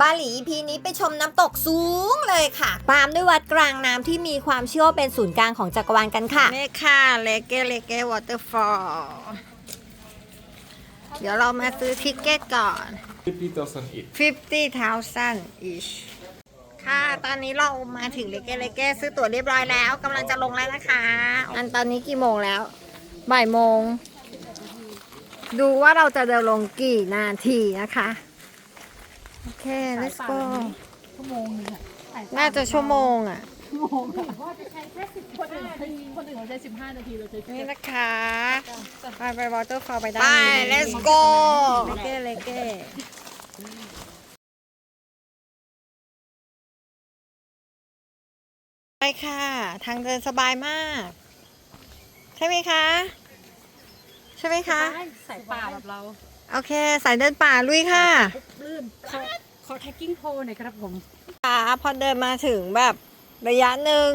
บาหลี EP นี้ไปชมน้ำตกสูงเลยค่ะ ตามด้วยวัดกลางน้ำที่มีความเชื่อว่าเป็นศูนย์กลางของจักรวาลกันค่ะ นี่ค่ะเลเกเลเกวอเตอร์ฟอลเดี๋ยวเรามาซื้อทิกเก็ตก่อน 50,000 each. 50,000 each ค่ะ ตอนนี้เรามาถึงเลเกเลเกซื้อตั๋วเรียบร้อยแล้วกำลังจะลงแล้วนะคะ อันตอนนี้กี่โมงแล้ว บ่ายโมง ดูว่าเราจะเดินลงกี่นาทีนะคะ โอเค let's go ชั่วโมงนึงอะน่าจะชั่วโมงอะ ชั่วโมงอะว่าจะใช้แค่สิบคนอื่นคนอื่นเขาใช้สิบห้านาทีเราใช้นี่นะคะไปไปวอเตอร์ฟอลไปได้ไป let's go เลเก้เลเก้ไปค่ะ ทางเดินสบายมาก ใช่ไหมคะ ใช่ไหมคะใส่ป่าแบบเรา โอเค สายเดินป่าลุยค่ะลื่นขอขอแท็กกิ้งโพหน่อยครับผมค่ะพอเดินมาถึงแบบระยะหนึ่ง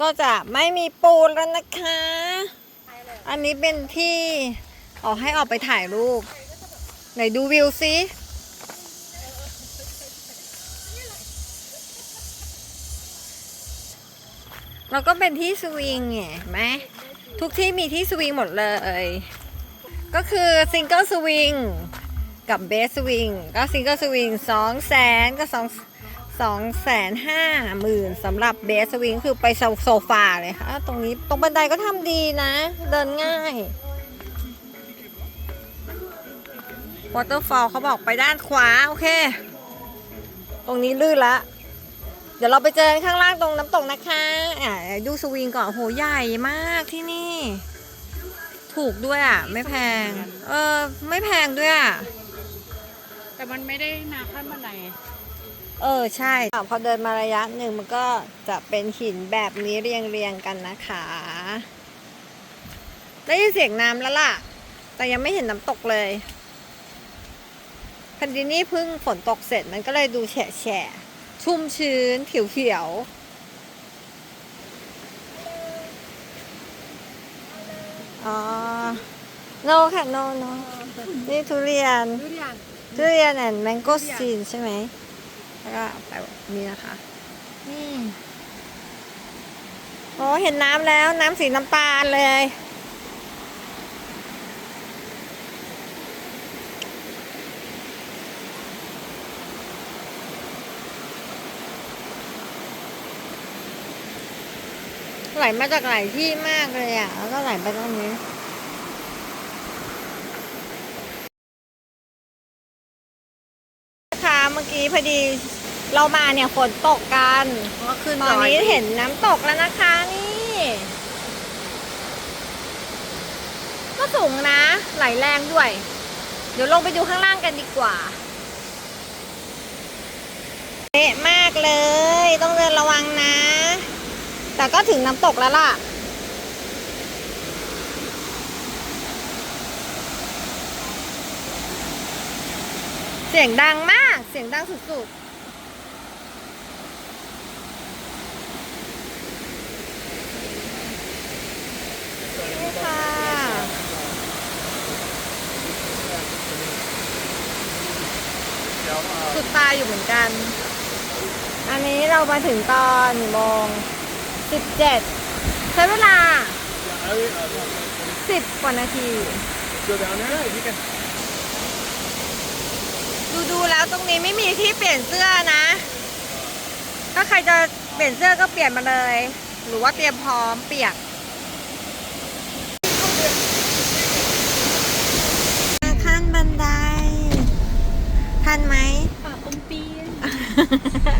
ก็จะไม่มีปูนแล้วนะคะ อันนี้เป็นที่ออกให้ออกไปถ่ายรูป ไหนดูวิวซิแล้วก็เป็นที่สวิงไงเห็นไหมทุกที่มีที่สวิงหมดเลย ก็คือซิงเกิลสวิงกับเบสสวิงก็ซิงเกิลสวิงสองแสนก็สองสองแสนห้าหมื่นสำหรับเบสสวิงคือไปโซฟาเลยค่ะ ตรงนี้ตรงบันไดก็ทำดีนะ เดินง่ายวอเตอร์ฟอลเขาบอกไปด้านขวา โอเค ตรงนี้ลื่นละ เดี๋ยวเราไปเจอข้างล่างตรงน้ำตกนะคะอะดูสวิงก่อนโหใหญ่มากที่นี่ ถูกด้วยอะ ไม่แพง เออ ไม่แพงด้วยอะ แต่มันไม่ได้หนาขั้นบันไดเออ ใช่พอเดินมาระยะหนึ่งมันก็จะเป็นหินแบบนี้เรียงเรียงๆกันนะคะ ได้ยินเสียงน้ำแล้วล่ะ แต่ยังไม่เห็นน้ำตกเลยแผ่นดินนี่เพิ่งฝนตกเสร็จมันก็เลยดูแฉะแฉะๆชุ่มชื้นเขียวเขียว อ๋อ no ค่ะ no no นี่ทุเรียน ทุเรียนทุเรียนแอนแมงโก้ซีนใช่ไหม แล้วก็ไปแบบนี้นะคะนี่โอ้เห็นน้ำแล้วน้ำสีน้ำตาลเลย ไหลมาจากหลายที่มากเลยอะ แล้วก็ไหลไปตรงนี้ค่ะเมื่อกี้พอดีเรามาเนี่ยฝนตกกันก็ขึ้นตอนนี้เห็นน้ำตกแล้วนะคะนี่ ก็สูงนะ ไหลแรงด้วย เดี๋ยวลงไปดูข้างล่างกันดีกว่าเละมากเลย ต้องเดินระวังนะ แต่ก็ถึงน้ำตกแล้วล่ะ เสียงดังมาก เสียงดังสุดๆนี่ค่ะสุดตาอยู่เหมือนกัน อันนี้เรามาถึงตอนโมง สิบเจ็ดใช้เวลาสิบกว่านาที So down there, you can ดูดูๆแล้วตรงนี้ไม่มีที่เปลี่ยนเสื้อนะ ถ้าใครจะเปลี่ยนเสื้อก็เปลี่ยนมาเลย หรือว่าเตรียมพร้อมเปียกขั้นบันไดทันไหมป่าอมปีนไม่ทัน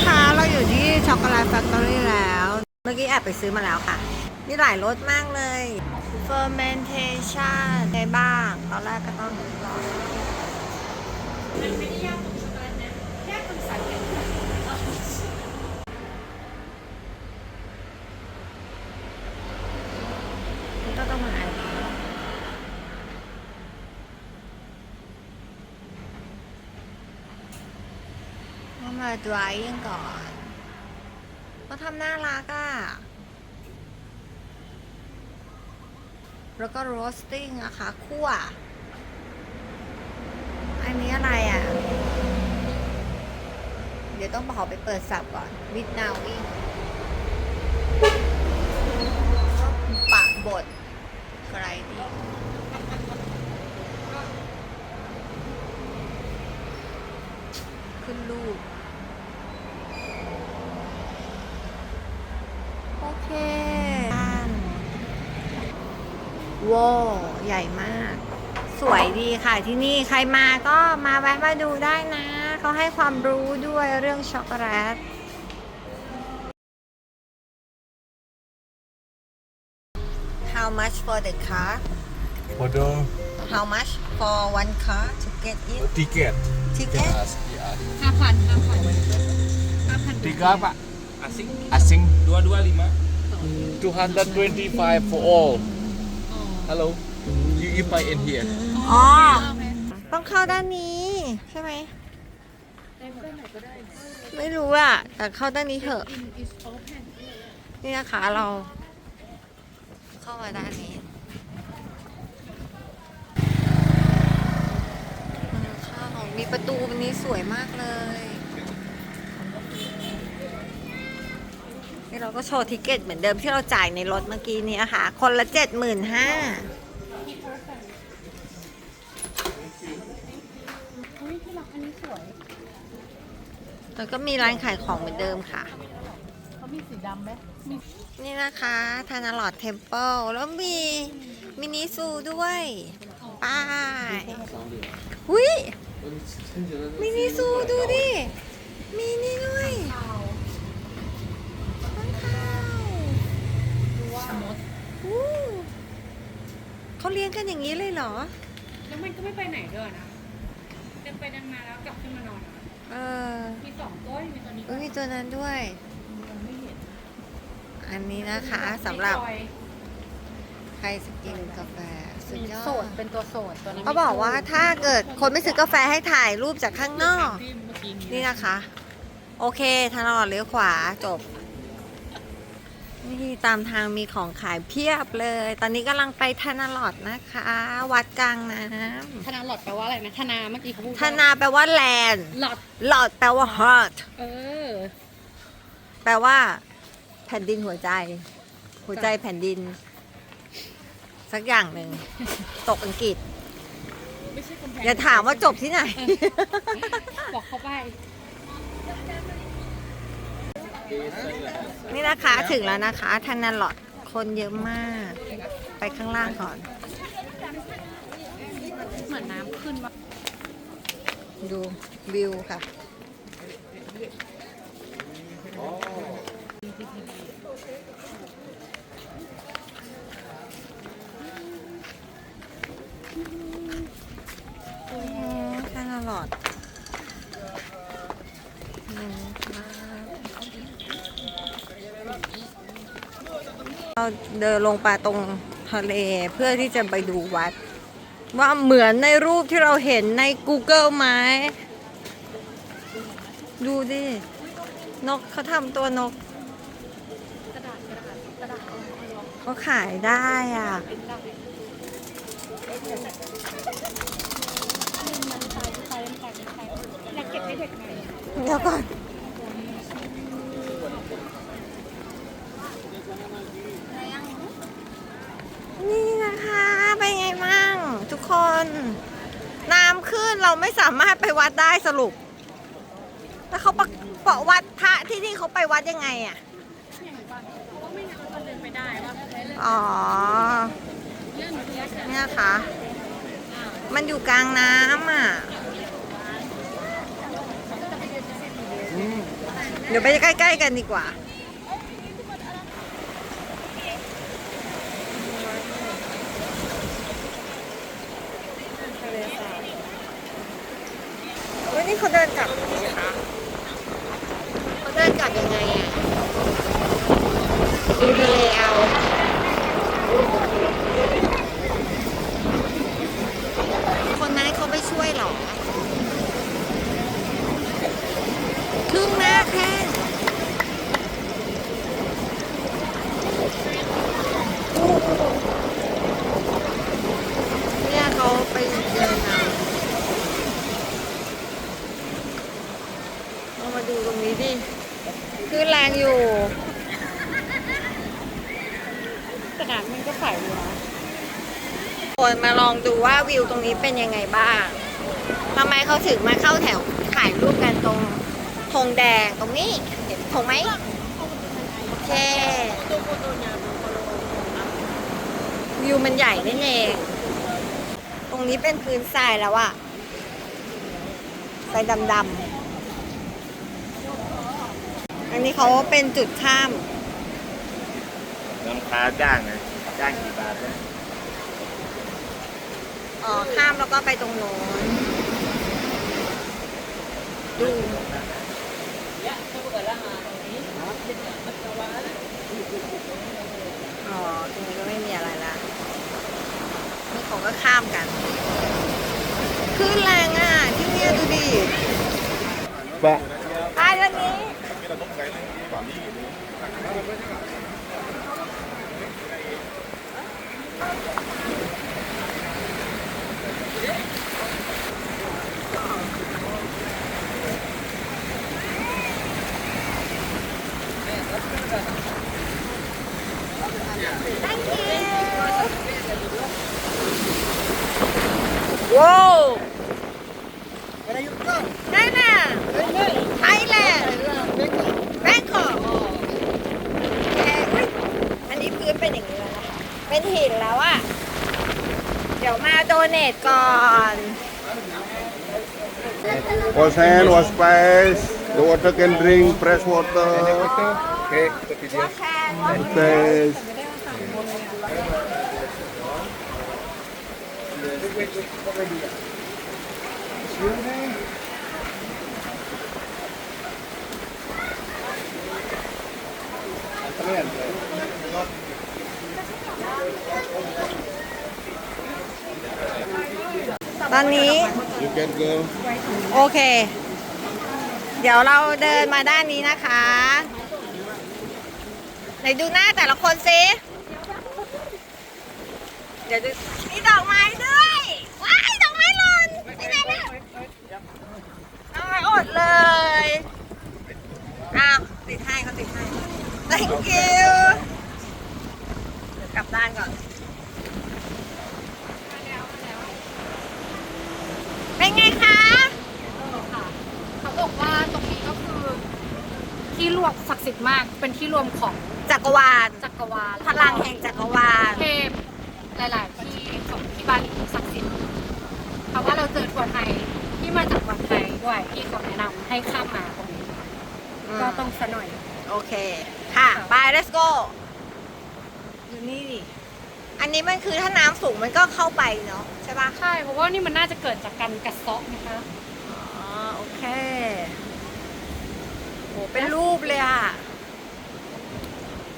นะคะ เราอยู่ที่ช็อกโกแลตแฟคทอรี่แล้ว เมื่อกี้แอบไปซื้อมาแล้วค่ะ มีหลายรสมากเลย fermentation ในบ้าง ตอนแรกก็ต้องรอ ปิดไวยังก่อนเขาทำน่ารักอะ แล้วก็โรสติ้งอะค่ะคั่ว อันนี้อะไรอะ เดี๋ยวต้องขอไปเปิดสับก่อนวิดนาวอิง ค่ะที่นี่ใครมาก็มาแวะมาดูได้นะ เขาให้ความรู้ด้วยเรื่องช็อกโกแลต How much for the car For the How much for one car to get in tiket. ticket ห้าพันห้าพันห้าพัน Tiga apa? asing Asing. dua dua lima 225 for all. Hello. You, you buy in here. อ๋อ ต้องเข้าด้านนี้ ใช่ไหม ไม่รู้อะแต่เข้าด้านนี้เถอะ นี่นะคะเรา เข้ามาด้านนี้ข้าวมีประตูวันนี้สวยมากเลยนี่เราก็โชว์ทิเกตเหมือนเดิมที่เราจ่ายในรถเมื่อกี้นี้นะคะ คนละเจ็ดหมื่นห้า อุ้ยที่รักอันนี้ สวยแล้วก็มีร้านขายของเหมือนเดิมค่ะ เขามีสีดำไหมมีนี่นะคะทานาลอดเทมเพิลแล้วมีมินิซูด้วยป้ายหุยมินิซูดูดิ มีนี่ด้วยข้างข้าวอู้เขาเลี้ยงกันอย่างนี้เลยเหรอ แล้วมันก็ไม่ไปไหนด้วยนะเดิน ไปเดินมาแล้วกลับขึ้นมานอนอะเออมีสองตัวมีตัวนี้อุ๊ยมีตัวนั้นด้วยยังไม่เห็นอันนี้นะคะสำหรับมีจอยใครสกินกาแฟสุดมียอโสดดเป็นตัวโสดตัวนี้เขาบอกว่าถ้าเกิดคนไม่ซื้อกาแฟให้ถ่ายรูปจากข้างนอก ที่เมื่อกี้นี่นะคะ โอเคทางเราเลี้ยวขวาจบ นี่ตามทางมีของขายเพียบเลย ตอนนี้กำลังไปธนาลอดนะคะ วัดกลางน้ธนาหลอดแปลว่าอะไรนะธนาเมื่อกี้เขาพูดำธนาแปลว่าแลนด์หลอดหลอดแปลว่า heart เออ แปลว่า แผ่นดินหัวใจ หัวใจแผ่นดิน สักอย่างหนึ่ง ตกอังกฤษ ไม่ใช่คนแพงอย่าถามว่าจบที่ไหน บอกเขาไป นี่นะคะถึงแล้วนะคะธนนาลอดคนเยอะมาก ไปข้างล่างก่อน เหมือนน้ำขึ้นว่าดูวิวค่ะโอ้แค่นั้นหลอด เราเดินลงไปตรงทะเลเพื่อที่จะไปดูวัด ว่าเหมือนในรูปที่เราเห็นใน Google ไหมดูดิ นกเขาทำตัวนกกระดาษกระดาษกระดาษเขาขายได้อะเป็นได้มันตายมันตายมันตายอยากเก็บให้เด็กไหม เดี๋ยวก่อน นี่นะคะเป็นไงมั่งทุกคน น้ำขึ้น เราไม่สามารถไปวัดได้สรุป แล้วเขาปะปะวัดพระที่นี่เขาไปวัดยังไงอะอย่างไรบ้างเพราะว่าไม่งั้นมันเดินไปได้ว่าอ๋อเรื่องเนี้ยค่ะเนี่ยค่ะ มันอยู่กลางน้ำอะ เดี๋ยวไปใกล้ ๆ กันดีกว่า นี่เขาเดินกลับยังไงคะเขาเดินกลับยังไงอะดูทะเลเอาคนนั้นเขาไปช่วยหรอครึ่งหน้าแค่งเนี่ยเขาไปเดินเอาเรามา มาดูตรงนี้ดิคื อแรงอยู่แต่น้ำมันก็ใสอยู่นะคนมาลองดูว่าวิวตรงนี้เป็นยังไงบ้างทำไมเขาถึงมาเข้าแถวถ่ายรูปกันตรงธงแดงตรงนี้เห็นธงไหมโอเควิวมันใหญ่นั่นเองตรงนี้เป็นพื้นทรายแล้วอะทรายดำๆ อันนี้เขาเป็นจุดข้าม น้ำค้าจ้างไงจ้างกี่บาทเนี่ยอ๋อ ข้ามแล้วก็ไปตรงโน้น ดู อ๋อ ตรงนี้ก็ไม่มีอะไรละ นี่เขาก็ข้ามกันคลื่นแรงอะ ที่เนี่ยดูดิบะไปทางนี้ ว้าวนั่นน่ะไทยแลนด์ แบงคอกอันนี้พื้นเป็นอย่างนี้แล้วนะคะเป็นหินแล้วอะเดี๋ยวมาโดเนทก่อน Wash hand, wash face. The water can drink fresh water. โอเคตัวทีเดียวแชร์ Face. ตอนนี้ You can go. โอเค เดี๋ยวเราเดินมาด้านนี้นะคะ ไหนดูหน้าแต่ละคนสิเดี๋ยวดูมีดอกไม้ด้วย ว้ายดอกไม้หล่นไปไหนเนี่ยดอกไม้อดเลย อ้าวติดให้เขาติดให้ thank you เดี๋ยวกลับด้านก่อน เป็นไงคะ เขาบอกว่าตรงนี้ก็คือ ที่รวมศักดิ์สิทธิ์มาก เป็นที่รวมของจักรวาล จักรวาลพลังแห่งจักรวาล เทพหลาย ๆ ที่ของที่บาหลีศักดิ์สิทธิ์เพราะว่าเราเจอทัวร์ไทยที่มาจากวัดไทยด้วยที่เขาแนะนำให้ข้ามมาตรงนี้ ก็ต้องสะหน่อย โอเค ค่ะ ไป let's go ดูนี่ดิ อันนี้มันคือถ้าน้ำสูงมันก็เข้าไปเนาะใช่ปะใช่ เพราะว่านี่มันน่าจะเกิดจากการกัดเซาะนะคะ อ๋อ โอเค โห เป็นรูปเลยอะ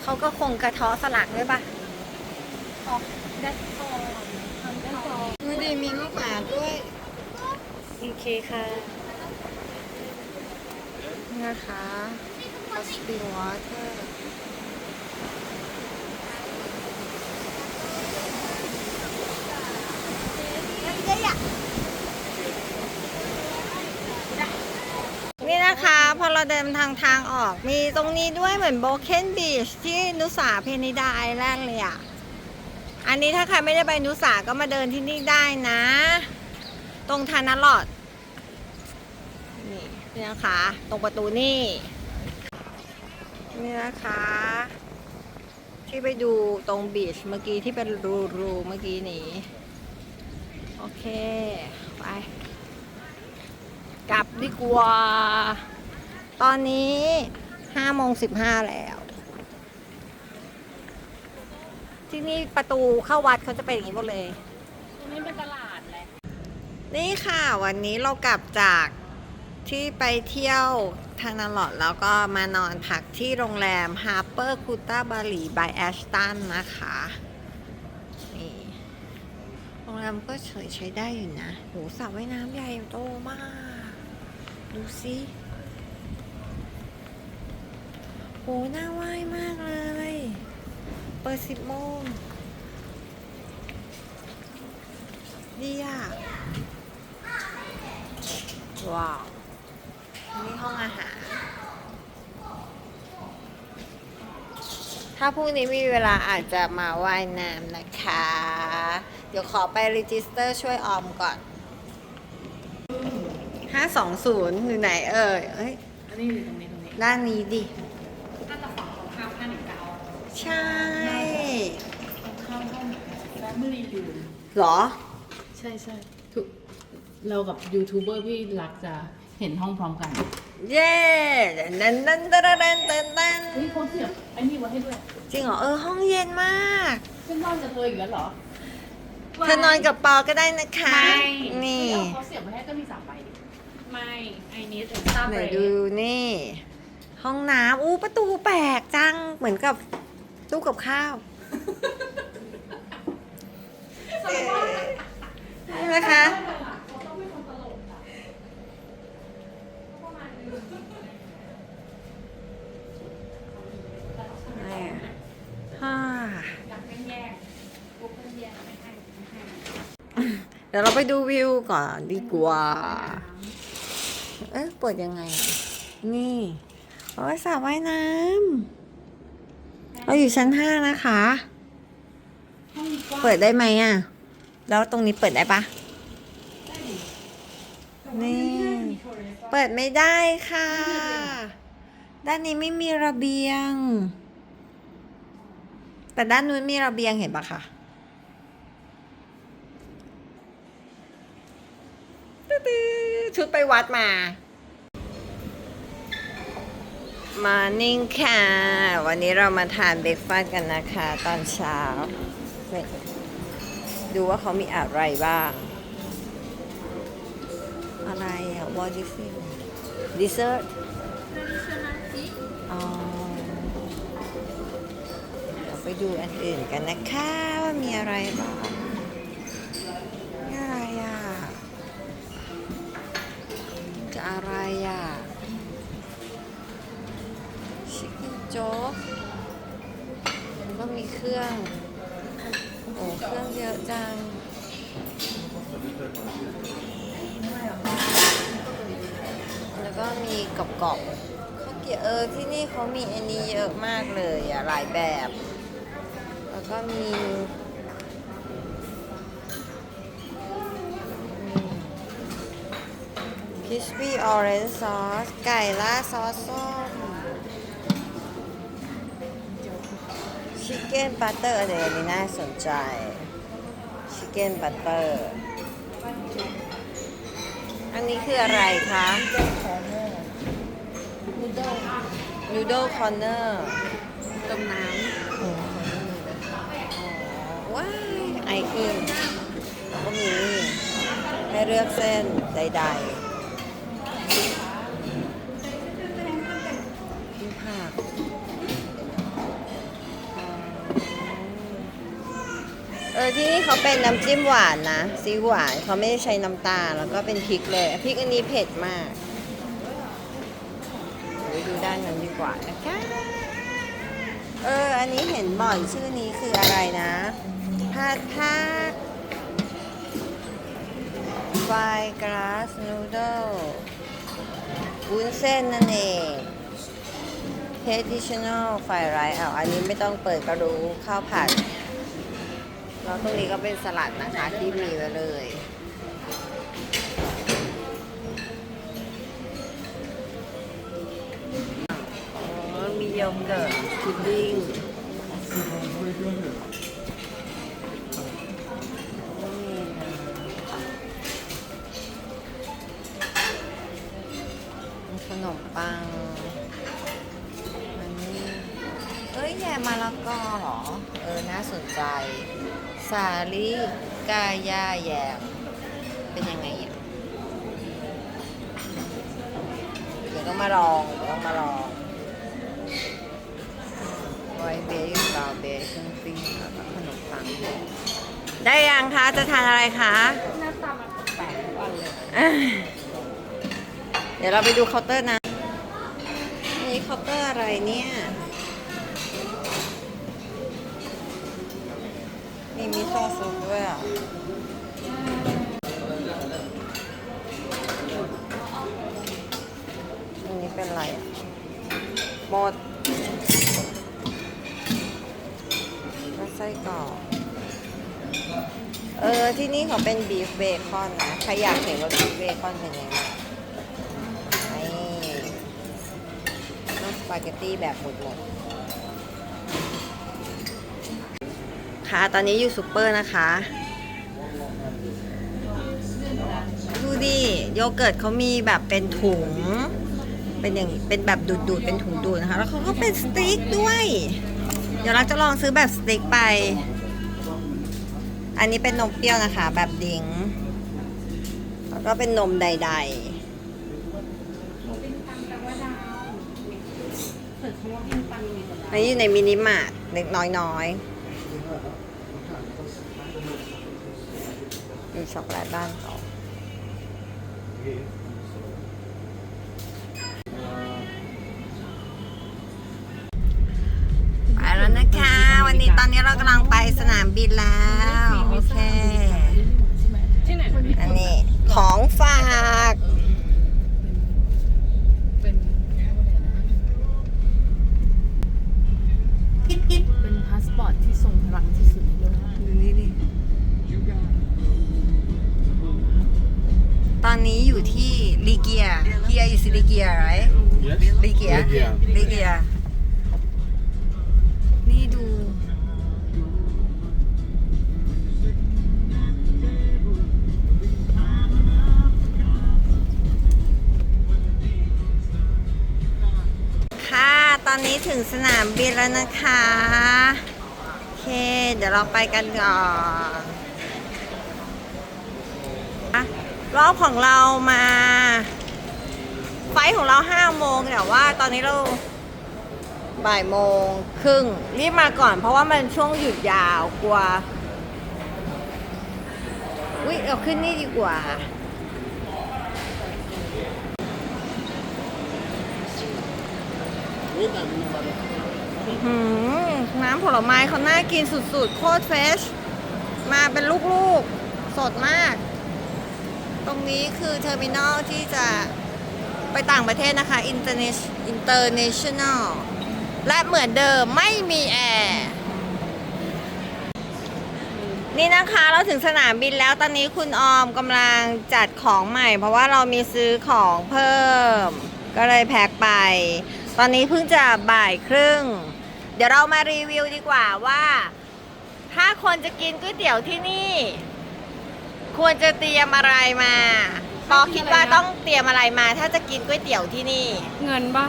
เขาก็คงกระเทาะสลักด้วยปะออกแดดฟอร์ทำแดดฟอร์ดูดิมีลูกหมาด้วย โอเคค่ะนี่นะคะ Hot spring water นี่นะคะ พอเราเดินทางทางออก มีตรงนี้ด้วยเหมือนโบเคนบีชที่นุสาเพนิดาไอแลนด์เลยอะ อันนี้ถ้าใครไม่ได้ไปนุสาก็มาเดินที่นี่ได้นะ ตรงทานาลอดนี่นะคะ ตรงประตูนี่ นี่นะคะ ที่ไปดูตรงบีชเมื่อกี้ที่เป็นรูรูเมื่อกี้นี้ โอเค ไป กลับดีกว่า ตอนนี้ห้าโมงสิบห้าแล้ว ที่นี่ประตูเข้าวัดเขาจะเป็นอย่างนี้หมดเลย ตรงนี้เป็นตลาดแหละ นี่ค่ะวันนี้เรากลับจาก ที่ไปเที่ยวทานาลอดแล้วก็มานอนพักที่โรงแรม Harper k u t a Bali by Ashton นะคะนี่โรงแรมก็เฉยใช้ได้อยู่นะโหสระว่ายน้ำใหญ่โตมาก ดูสิโหน่าว่ายมากเลย เปิดสิบโมงดีอะ ว้าว นี่ห้องอาหาร ถ้าพรุ่งนี้มีเวลาอาจจะมาว่ายน้ำนะคะ เดี๋ยวขอไปรีจิสเตอร์ช่วยออมก่อน 520 อยู่ไหนเอ่ยเอ้ยอันนี้อยู่ตรงนี้ตรงนี้ด้านนี้ดิ น่าจะฝั่งตรงข้ามห้าหนึ่งเก้าใช่ ตรงข้ามห้องแฟมิลี่ยูเหรอ ใช่ใช่ทุกเรากับยูทูบเบอร์พี่รักจะ เห็นห้องพร้อมกันเย้ดันดันดันดันดันดันดันเฮ้ยเขาเสียบไอ้นี่ไว้ให้ด้วยจริงเหรอเออห้องเย็นมากฉันนอนกับเธออีกแล้วเหรอเธอนอนกับปอก็ได้นะคะ นี่เอาเขาเสียบไว้ให้ก็มีสามใบดิไม่ไอนิดเอ็กซ์ตร้าไหนเบรดูนี่ ห้องน้ำอู้ประตูแปลกจังเหมือนกับตู้กับข้าวนี่นะคะ นี่ฮ่า เดี๋ยวเราไปดูวิวก่อนดีกว่า เอ๊ะเปิดยังไง นี่โอ้ยสระว่ายน้ำเราอยู่ชั้นห้านะคะ เปิดได้ไหมอะ แล้วตรงนี้เปิดได้ปะนี่ เปิดไม่ได้ค่ะ ด้านนี้ไม่มีระเบียง แต่ด้านนู้นมีระเบียงเห็นปะคะ ตึ๊ดๆชุดไปวัดมา มานิ่งค่ะ วันนี้เรามาทานเบรกฟาสต์กันนะคะ ตอนเช้านี่ดูว่าเขามีอะไรบ้าง อะไรอะ what do you feel dessert อ๋อเดี๋ยวไปดูอันอื่นกันนะคะว่ามีอะไรบ้าง อะไรอะชิคเก้นโจ๊กแล้วก็มีเครื่อง โอ้เครื่องเยอะจังแล้วก็มีกรอบๆข้าวเกี๊ยวเออที่นี่เขามีอันนี้เยอะมากเลยอะหลายแบบ แล้วก็มี คิสปี้ออเรนจ์ซอส ไก่ล่าดซอสส้มชิคเก้นบัตเตอร์อันนี้น่าสนใจ ชิคเก้นบัตเตอร์ อันนี้คืออะไรคะนูโดคอนเนอร์ต้มน้ำอ๋อว้ายไอขึ้นแล้วก็มีนี่ให้เลือกเส้นใด ๆ เออที่นี่เขาเป็นน้ำจิ้มหวานนะซีหวานเขาไม่ได้ใช้น้ำตาลแล้วก็เป็นพริกเลยพริกอันนี้เผ็ดมากไปดูด้านนั้นดีกว่านะคะเอออันนี้เห็นบ่อยชื่อนี้คืออะไรนะพาดพาไฟกราสนูโดวุ้นเส้นนั่นเอง traditional fried rice เอาอันนี้ไม่ต้องเปิดก็รู้ข้าวผัด แล้วตรงนี้ก็เป็นสลัดนะคะที่มีไว้เลยอ๋อมีโยเกิร์ตพุดดิ้ง สาลิกายาแยมเป็นยังไงอะเดี๋ยวต้องมาลองเดี๋ยวต้องมาลองไวเบย์กับกาวเบย์เครื่องปิ้งแล้วก็ขนมปังได้ยังคะ จะทานอะไรคะหน้าตามันแปลกๆทุกวันเลย อะเดี๋ยวเราไปดูเคาน์เตอร์นะ นี่เคาน์เตอร์อะไรเนี่ย มีมิโซะซุปด้วยอะเป็นอะไรหมดก็ไส้กรอกเออ ที่นี่เขาเป็นบีฟเบคอนนะ ใครอยากเห็นว่าบีฟเบคอนเป็นยังไงนี่น้ำสปาเกตตี้แบบหมดหมด ตอนนี้อยู่ซูเปอร์นะคะ ดูดิโยเกิร์ตเขามีแบบเป็นถุง เป็นอย่างเป็นแบบดูดดูดๆเป็นถุงดูดนะคะ แล้วเขาก็เป็นสติ๊กด้วย เดี๋ยวเราจะลองซื้อแบบสติ๊กไป อันนี้เป็นนมเปรี้ยวนะคะ แบบดิงแล้วก็เป็นนมใด ๆอันนี้อยู่ในมินิมาร์ทเล็กน้อยๆ มีช็อกโกแลตบ้านเขาไปแล้วนะคะ วันนี้ตอนนี้เรากำลังไปสนามบินแล้ว ดี๋ยวเราไปกันก่อนอะรอบของเรามา ไฟของเราห้าโมงแต่ว่าตอนนี้เราบ่ายโมงครึ่งรีบมาก่อนเพราะว่ามันช่วงหยุดยาวกลัวอุ้ยเราขึ้นนี่ดีกว่าหืมน้ น้ำผลไม้เขาน่ากินสุดๆ โคตรเฟช มาเป็นลูกๆ สดมาก ตรงนี้คือเทอร์มินอลที่จะไปต่างประเทศนะคะ international และเหมือนเดิมไม่มีแอร์นี่นะคะเราถึงสนามบินแล้วตอนนี้คุณออมกำลังจัดของใหม่ เพราะว่าเรามีซื้อของเพิ่ม ก็เลยแพ็คไป ตอนนี้เพิ่งจะบ่ายครึ่ง ดี๋ยวเรามารีวิวดีกว่าว่า ถ้าคนจะกินก๋วยเตี๋ยวที่นี่ ควรจะเตรียมอะไรมาปอคิดว่าต้องเตรียมอะไรมา ถ้าจะกินก๋วยเตี๋ยวที่นี่ เงินป่ะ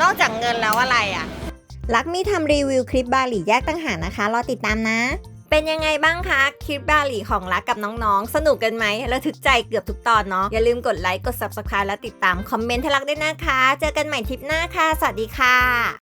นอกจากเงินแล้วอะไรอะ ลักมีทำรีวิวคลิปบาหลีแยกตั้งหากนะคะ รอติดตามนะ เป็นยังไงบ้างคะคลิปบาหลีของลักกับน้องๆ สนุกกันไหมระทึกใจเกือบทุกตอนเนาะ อย่าลืมกดไลค์ กด subscribe และติดตามคอมเมนต์ให้ลักด้วยนะคะ เจอกันใหม่ทริปหน้าค่ะ สวัสดีค่ะ